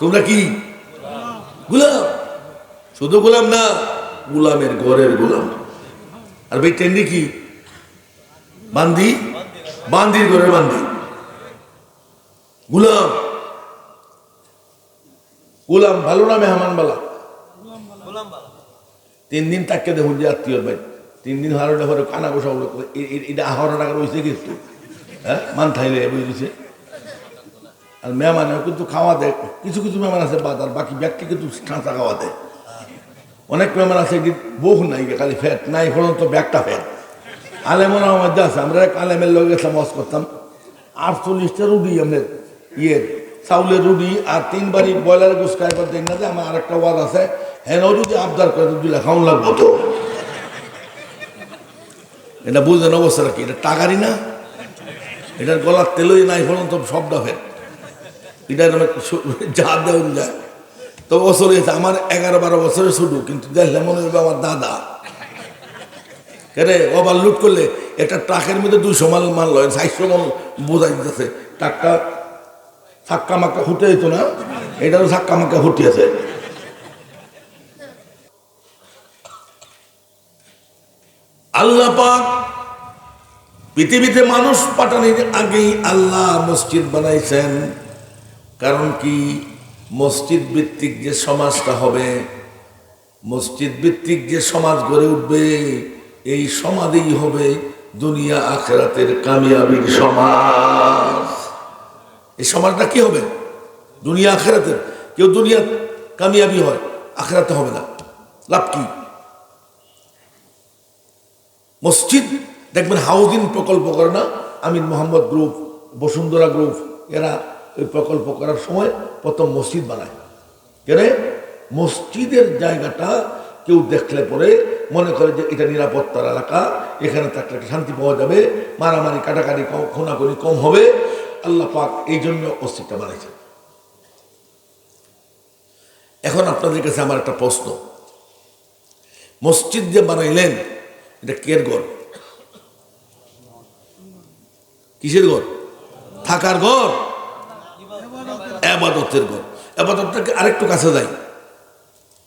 তোমরা কি? গুলাম। শুধু গোলাম না, গুলামের ঘরের গোলাম। আর ভাই টেন্ডি কি? বান্দি? বান্দির ঘরের বান্দি। গুলাম। গুলাম ভালো না মেহমান বালা? তিন দিন তাকে দেখুন যে আত্মীয় ভাই তিন দিন হারো দেখো কানা বসা এটা আহর টাকা রয়েছে কিন্তু হ্যাঁ? মান থাইলে বুঝেছে আর মেহমান কিন্তু খাওয়া দেয়। কিছু কিছু মেহমান আছে বাদ, আর বাকি ব্যক্তি কিন্তু কাঁচা খাওয়া দেয়। অনেক মেহমান আছে বহু নাই খালি ফ্যাট। নাই ফলন তো ব্যাগটা ফ্যাট। আলেমন মধ্যে আছে, আমরা এক আলেমের লোক গেছিলাম মজ করতাম। আটচল্লিশটা রুডি আমাদের ইয়ে চাউলের রুডি আর তিনবারই ব্রয়লার গোস খাইবার দেখ না যে আমার আরেকটা ওয়াদ আছে হ্যাঁ যদি আবদার করে তো দুইলা খাওয়ান লাগবো তো? এটা বুঝলেন অবস্থাটা কি? এটা টাকারই না? এটার গলার তেলই নাই ফলন তো সবটা ফেট এটা আমার যা দেওয়া যায়। তো বছর হয়েছে, আমার এগারো বারো বছরের শুধু কিন্তু দেখলে মনে হবে আমার দাদা। কেরে ওবার লুট করলে একটা ট্রাকের মধ্যে দুইশো মাল মাল লয়, চারশো মাল বোঝাই দিতেছে। ট্রাকটা ছাক্কা মাক্কা ফুটে যেত না, এটারও ছাক্কা মাক্কা ফুটিয়েছে আল্লাহ পাক পৃথিবীতে মানুষ পাঠানোর আগেই আল্লাহ মসজিদ বানাইছেন। কারণ কি? মসজিদ ভিত্তিক যে সমাজটা হবে, মসজিদ ভিত্তিক যে সমাজ গড়ে উঠবে, এই সমাজেই হবে দুনিয়া আখেরাতের কামিয়াবির সমাজ। এই সমাজটা কি হবে? দুনিয়া আখেরাতের। কেউ দুনিয়া কামিয়াবি হয়, আখেরাতে হবে না। লাভ কি? মসজিদ, দেখবেন হাউজিং প্রকল্প করে না? আমিন মোহাম্মদ গ্রুপ, বসুন্ধরা গ্রুপ, এরা ওই প্রকল্প করার সময় প্রথম মসজিদ বানায়। কেন? মসজিদের জায়গাটা কেউ দেখলে পরে মনে করে যে এটা নিরাপত্তার এলাকা, এখানে থাকলে একটা শান্তি পাওয়া যাবে, মারামারি, কাটাকাটি, কম, খোনাখুনি কম হবে। আল্লাহ পাক এই জন্য মসজিদটা বানাইছে এখন আপনাদের কাছে আমার একটা প্রশ্ন। মসজিদ যে বানাইলেন, এটা কের ঘর? কিসের ঘর? থাকার ঘর? আবাদতের ঘর। আবাদতটাকে আরেকটু কাছে যাই।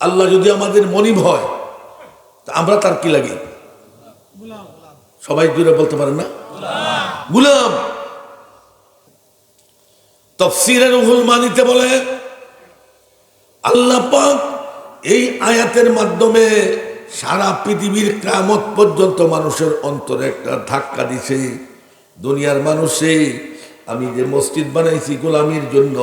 আল্লাহ যদি আমাদের মনিব হয়, তা আমরা তার কি লাগে? সবাই জুড়ে বলতে পারেন না? গুলাম। তফসিরের রুহুল মানিতে বলে, আল্লাহ পাক এই আয়াতের মাধ্যমে সারা পৃথিবীর কামত পর্যন্ত মানুষের অন্তরে একটা ধাক্কা দিছে। দুনিয়ার মানুষে, আমি যে মসজিদ বানাইছি গোলামির জন্য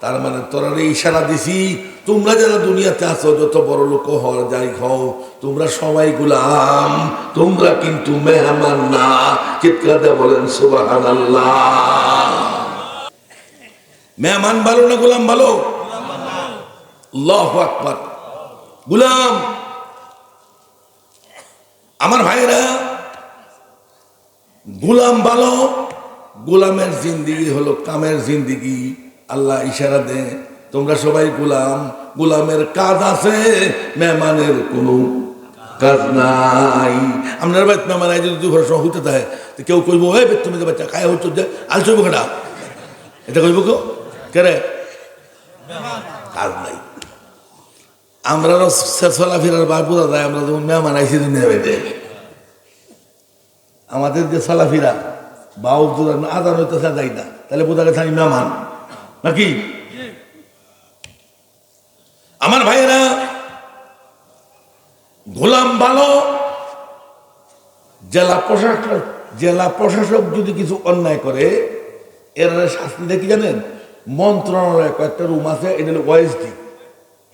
তার মানে তোরারে ইশারা দিছি, তোমরা যারা দুনিয়াতে আছো, যত বড় লোক হওয়ার যাই হও, তোমরা সবাই গোলাম, তোমরা কিন্তু মেহমান না। চিৎকার বলেন সুবাহান মেহমান ভালো না গোলাম ভালো? আকবার। গুলাম। আমার ভাইরা গুলাম ভালো, গোলামের জিন্দিগি হলো কামের জিন্দিগি। আল্লাহ ইশারা দে, তোমরা সবাই গোলাম, গোলামের কাজ আছে, মেহমানের কোনো কাজ নাই। আপনার বাড়িতে মেহমান আই যদি দুপুরের সময় হইতে থাকে, তো কেউ কইব বেত তুমি বাচ্চা খায় হচ্ছে যে আল কেটা এটা কইব কেউ? কেরে কাজ নাই। আমরা চলাফেরার বার বোঝা যায়, আমরা যখন মেহমান আইসি দুনিয়া বেঁধে আমাদের যে চলাফেরা বাউ আদান হইতেছে যাই না তাহলে বোঝা গেছে আমি মেহমান। নাকি? আমার ভাইয়েরা, গোলাম ভালো জেলা প্রশাসক জেলা প্রশাসক যদি কিছু অন্যায় করে, এর শাস্তি দেখি জানেন? মন্ত্রণালয়ে কয়েকটা রুম আছে, এটা হলো ওয়েসডি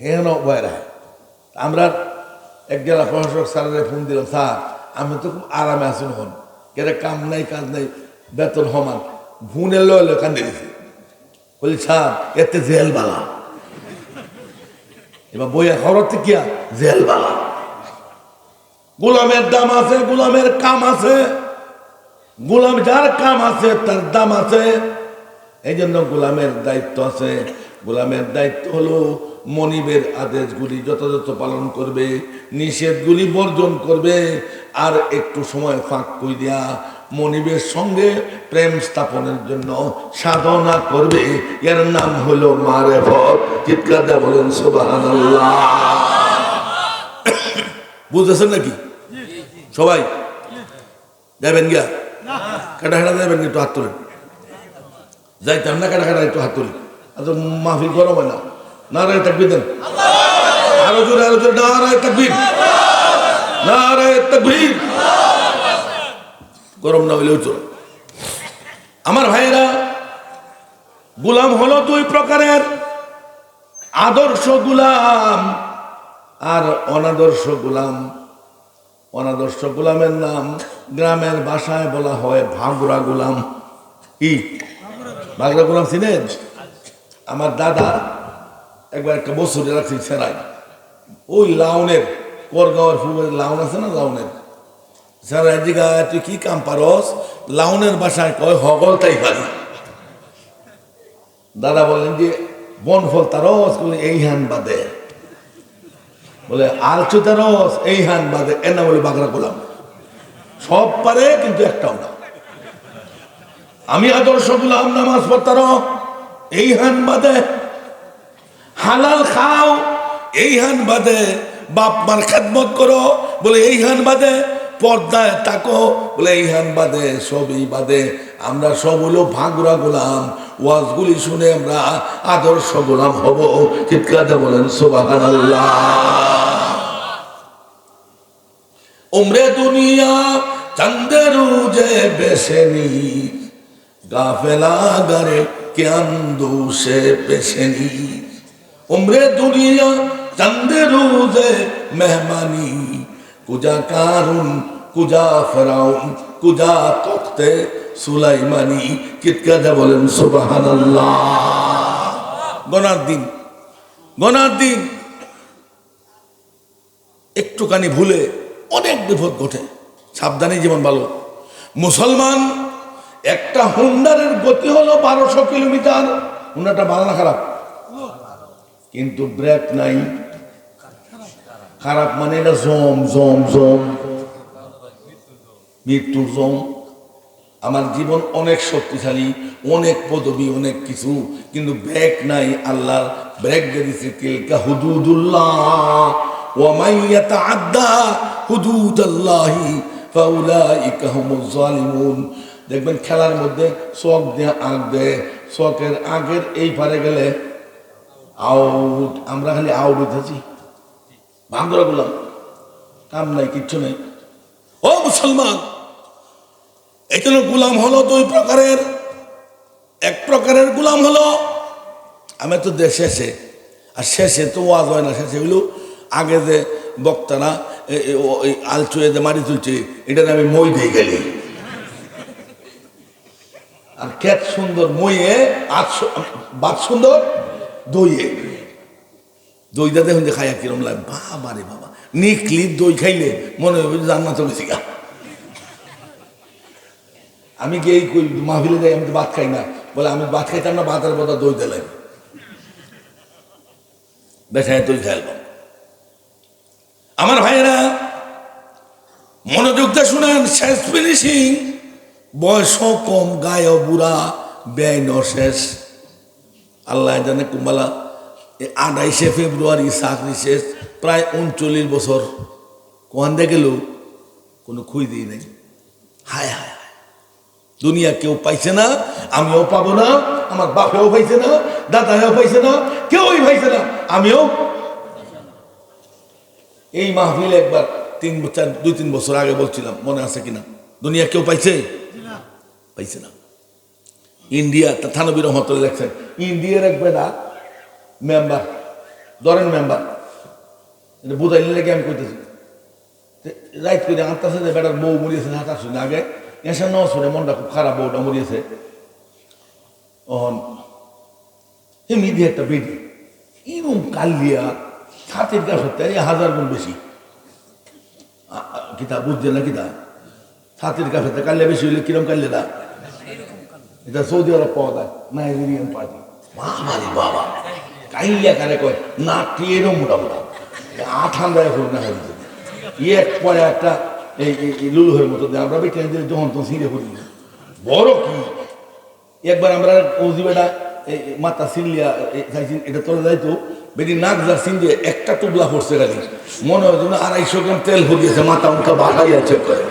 হেন ভয়রা আমরা এক জেলা প্রশাসক স্যারের ফোন দিলাম, স্যার, আমি তো খুব আরামে আছি হন কেরে কাম নাই, কাজ নাই, বেতন সমান। ভুনে লয় লয় কান্দে দিছি। বলি স্যার এতে জেল বালা এবার বইয়া খবর থেকে জেল বালা গোলামের দাম আছে, গোলামের কাম আছে। গোলাম যার কাম আছে, তার দাম আছে। এই জন্য গোলামের দায়িত্ব আছে। গোলামের দায়িত্ব হলো মনিবের আদেশগুলি যথাযথ পালন করবে, নিষেধগুলি বর্জন করবে, আর একটু সময় ফাঁক কই দেয়া মনিবের সঙ্গে প্রেম স্থাপনের জন্য সাধনা করবে। এর নাম হলো মারে চিৎকার দেয়া বলেন সোবাহান বুঝতেছেন নাকি? সবাই? যাবেন গিয়া? কাটা কাটা যাবেন একটু হাত তোলেন। যাইতাম না কাটা কাটা একটু হাত তুলি। আর তো মাহফিল গরম হয় না? নারায় তাকবির দেন। আরও জোরে আরও জোরে, নারায় তাকবির। নারায় তাকবির। গরম না হইলেও চলো। আমার ভাইয়েরা, গুলাম হলো দুই প্রকারের। আদর্শ গুলাম আর অনাদর্শ গুলাম। অনাদর্শ গুলামের নাম গ্রামের বাসায় বলা হয় ভাগরা গুলাম। কি? ভাগরা গুলাম চিনেন? আমার দাদা একবার একটা বছর রাখছি সেরাই ওই লাউনের, করগাঁওয়ের ফুলের লাউন আছে না লাউনের? সেরাই জিগা তুই কি কাম পারস? লাউনের বাসায় কয়, হগল তাই পারি দাদা বললেন যে বনফল তারস, বলে, এই হান বাদে। বলে, আলচু তারস, এই হান বাদে। এর নাম বলে বাগরা গোলাম। সব পারে, কিন্তু একটাও না। আমি আদর্শ গুলাম, নামাজ পড়তার। এই হান বাদে। হালাল খাও, এই হান বাদে। বাপ মার খেদমত করো, বলে, এই হান বাদে। পর্দায় তাকো বলে, এই হান বাদে, সবই বাদে। আমরা সব হলো ভাগরা গোলাম। ওয়াজগুলি শুনে আমরা আদর্শ গোলাম হব। চিৎকারটা বলেন সোবাহান উমরে দুনিয়া চন্দের যে বেসেনি গাফেলা গারে কেন্দু সে পেশেনি উমরে দুনিয়া চন্দের যে মেহমানি কুজা কারুন, কুজা ফেরাউন, কুজা তখতে সুলাইমানি কিতকাদা বলেন সুবাহান গনার দিন গনার দিন। একটুখানি ভুলে অনেক বিপদ ঘটে। সাবধানে জীবন ভালো। মুসলমান, একটা হুন্ডারের গতি হলো বারোশো কিলোমিটার। হুন্ডারটা না খারাপ। কিন্তু ব্রেক নাই। খারাপ মানে এটা জম জম জম। মৃত্যুর জম। আমার জীবন অনেক শক্তিশালী, অনেক পদবী, অনেক কিছু, কিন্তু ব্রেক নাই আল্লাহর। ব্রেক দিয়ে দিচ্ছে তিলকা হুদুদুল্লাহ দেখবেন খেলার মধ্যে চক দিয়ে আগ দেয়। চকের আগের এই পারে গেলে আউট, আমরা খালি আউট উঠেছি ভাঙ্গরা গুলাম কাম নাই, কিচ্ছু নেই। ও মুসলমান জন্য গুলাম হলো দুই প্রকারের। এক প্রকারের গুলাম হলো, আমি তো শেষে, আর শেষে তো ওয়াজ হয় না, শেষে হইল আগে যে বক্তারা ও- আলচুয়ে যে মারি তুলছে এটা আমি মই দিয়ে গেলি। আর ক্ষেত সুন্দর মইয়ে আজ বাদ সুন্দর দইয়ে। দইটা দেখুন যে খাইয়া কিরম লাগে? বাবা রে বাবা। নিকলি দই খাইলে মনে হবে জান্নাত গেছি গা আমি কি এই কই মাহফিলে যাই, আমি তো ভাত খাই না। বলে, আমি ভাত খাইতাম না, ভাতের বদা দই দিলাম বেসায় দই খাইলাম আমার ভাইয়েরা মনোযোগ দিয়ে শুনেন, শেষ ফিনিশিং। বয়স কম, গায় বুড়া ব্যয় ন শেষ আল্লাহ জানে কুম্বালা আঠাইশে ফেব্রুয়ারি চাকরি শেষ, প্রায় উনচল্লিশ বছর। কোয়ান দিয়ে গেল, কোনো খুঁই দিই নাই। হায় হায় হায়। দুনিয়া কেউ পাইছে না, আমিও পাবো না, আমার বাপেও পাইছে না দাদাও পাইছে না, কেউই পাইছে না, আমিও। এই মাহফিলে একবার তিন চার, দুই, তিন বছর আগে বলছিলাম, মনে আছে কিনা? দুনিয়া কেউ পাইছে? পাইছে না। ইন্ডিয়া থানবির রহমতুল্লাহ লেখছেন, ইন্ডিয়ার এক বেটা মেম্বার ধরেন মেম্বার এটা বুঝাইলে লেগে আমি কইতেছি? রাইট করে আনতেছে যে বেটার বউ মরিয়েছে হাতা শুনে আগে। এসে ন শুনে মনটা খুব খারাপ, বউটা মরিয়েছে। অহন এমনি দিয়ে একটা বেটি। এরকম কালিয়া ছাতির গাছ হতে এই হাজার গুণ বেশি। কিতা বুঝছে না কিতা ছাতির গাছ হতে কালিয়া বেশি হইলে কিরম কালিয়া না এটা সৌদি আরব পাওয়া যায় নাইজেরিয়ান পার্টি বাবা বাবা। কাইলিয়া কারে কয়, না টিয়েরও মোটা মোটা। আঠান দেয় হল না এক পরে একটা এই লুলুহের মতো দেয়, আমরা বেটে যখন তখন ছিঁড়ে পড়ি বড় কি? একবার আমরা ওজি বেটা এই মাথা খাইছি এটা তোলা যাইতো, বেটি নাক যা সিন দিয়ে একটা টুকলা পড়ছে গাড়ি মনে হয় যেন আড়াইশো গ্রাম তেল ভরিয়েছে মাথা মুখা বাগাই আছে করে।